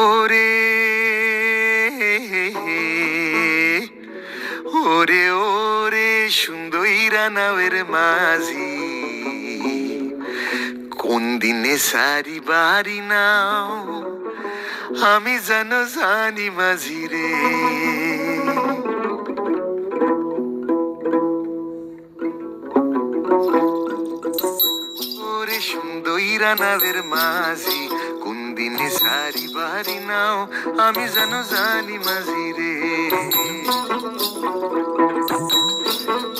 ওরে ওরে ওরে সুন্দরীরা নাওয়ের মাঝি, কোন দিনে সারি বাড়ি নাও, আমি যেন জানি মাঝি রে। সুন্দরীরা নাওয়ের মাঝি দিনে সারি বাড়ি নাও, আমি যেন জানি মাঝি রে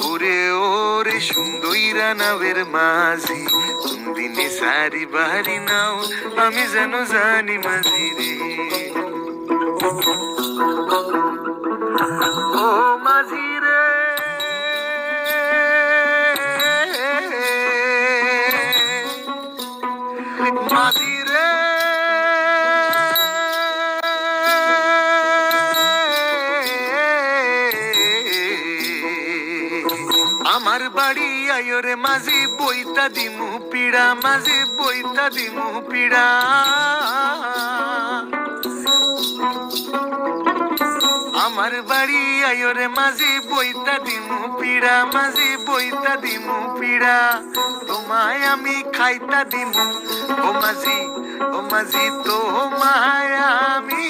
ওরে ওরে সুন্দরীরা নাওয়ের মাঝি দিনে সারি বাড়ি নাও, আমি যেন জানি মাঝি রে ও মাঝি আমার বাড়ি আয়রে মাঝি, বইতা দিমু পিড়া, মাঝি, বইতা দিমু পিড়া। আমার বাড়ি আয়রে মাঝি, বইতা দিমু পিড়া, মাঝি, বইতা দিমু পিড়া। তোমায় আমি খাইতা দিমু, ও মাঝি ও মাঝি, তোমায় আমি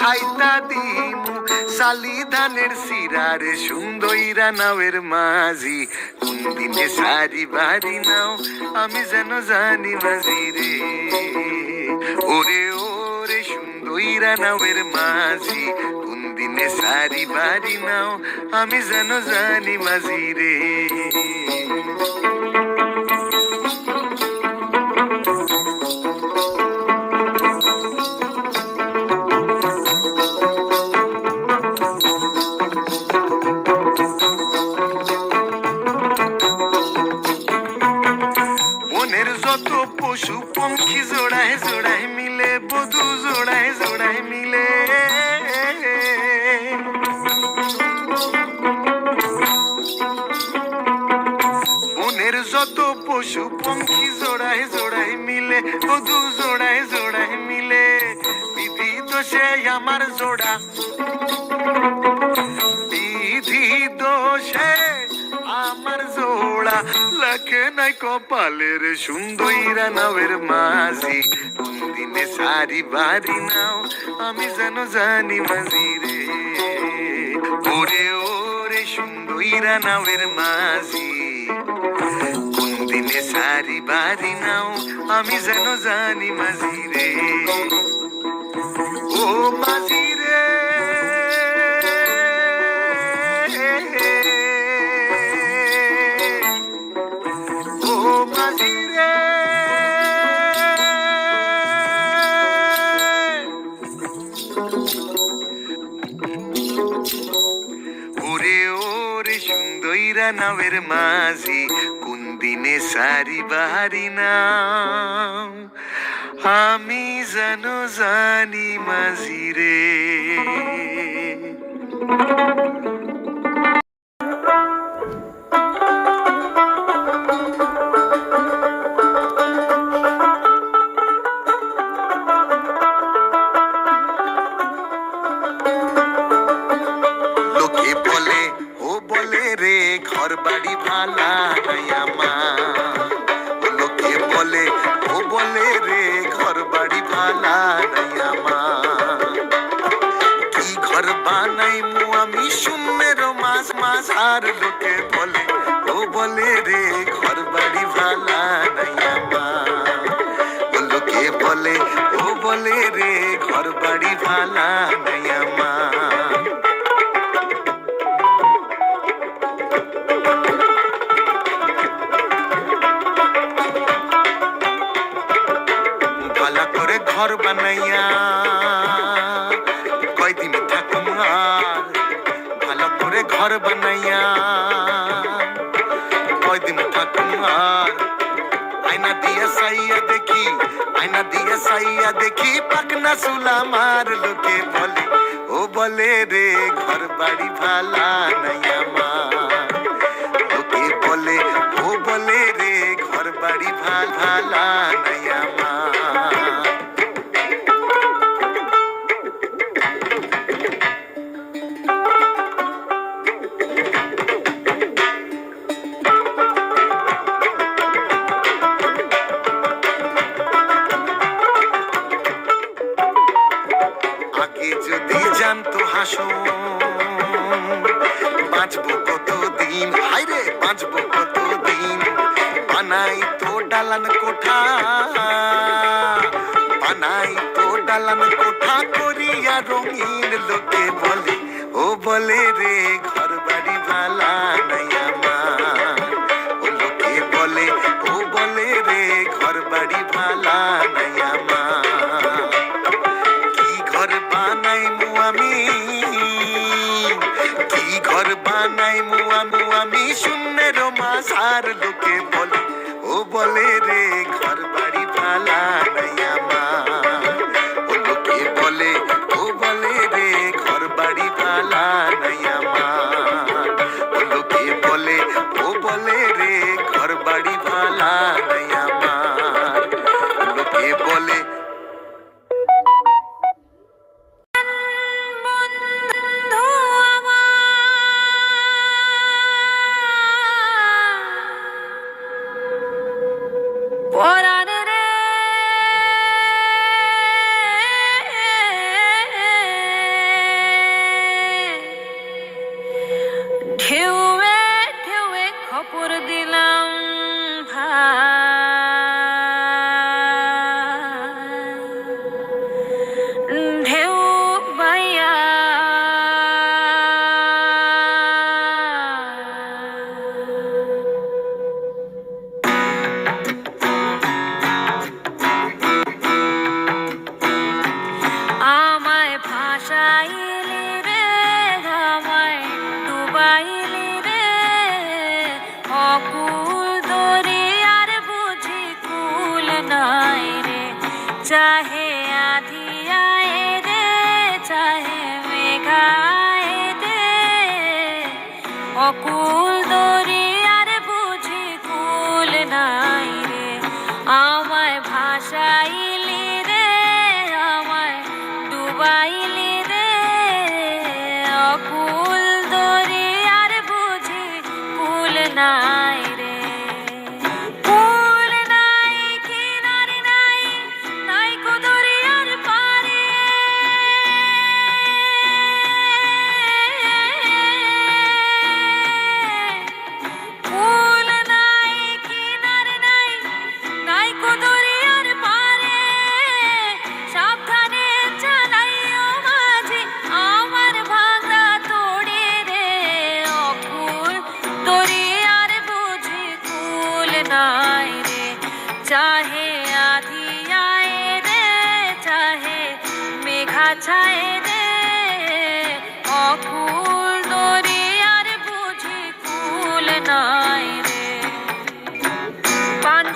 খাইতা দিমু। সালি ধানের সিরার সুন্দরীরা নাওয়ের মাঝি। কোন দিনে সারি বাড়ি নাও, আমি যেন জানি মাঝি রে। ওরে ওরে সুন্দরীরা নাওয়ের মাঝি, কোন দিনে সারি বাড়ি নাও, আমি যেন জানি মাঝি রে। পশু পঙ্খী জোড়ায় জোড়ায় মিলে, বধু জোড়ায় জোড়ায় মিলে। বিধি দোষে আমার জোড়া। বিধি দোষে আমার জোড়া। লাখে নাই কপালের সুন্দরীরা নাওয়ের মাঝি। দিনে সারি বাড়ি নাও, আমি যেন জানি মাঝি রে। ওরে ওরে, সুন্দরীরা নাওয়ের মাঝি। দিনে সারি বাড়ি নাও, আমি যেন জানি মাঝি রে ও মাঝি রে ও মাঝি ওরে ওরে সুন্দরীরা নাওয়ের মাঝি, কোন দিনে সারি বাহারি না আমি যেন জানি মাঝি আমার কি ঘর বানাই মু আমি শূন্যের মাস মাস আর লোকে বলে। ও বলে রে, ঘর বাড়ি ভালা নাই আমা লোকে বলে, ও বলে রে, ঘর বাড়ি ভালা নাই আমার। বানাইয়া কয়দিন থাকুম আর ভালো করে ঘর বানাইয়া কয়দিন থাকুম আর আয়না দিয়ে সাইয়া দেখি আয়না দিয়ে সাইয়া দেখি পাকনা সুলা মার লোকে বলে ও বলে রে ঘর বাড়ি ভালা নাই আমার লোকে বলে ও বলে রে ঘর বাড়ি ভালো ভালা ডালান কোঠা। বানাই তো ডালান কোঠা করিয়া রঙিন লোকে বলে, ও বলে রে ঘর বাড়ি ভালা নাই আমার। ও লোকে বলে, ও বলে রে ঘর বাড়ি 하고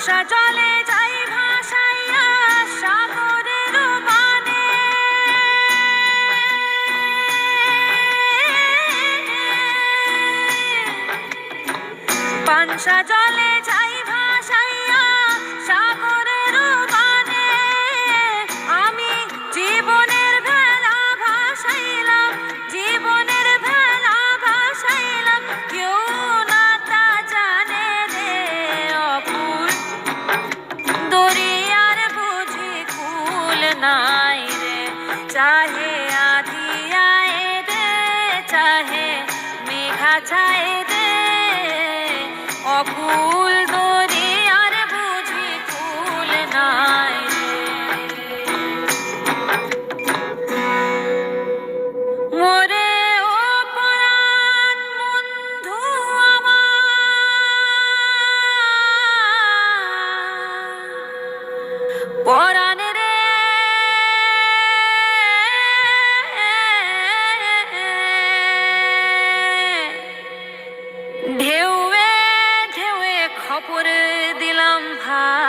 ভাষা চলে যাই ভাষাইয়া সাগরের পানে পানসা জলে নাই রে চাহে অপরে দিলাম ভাই।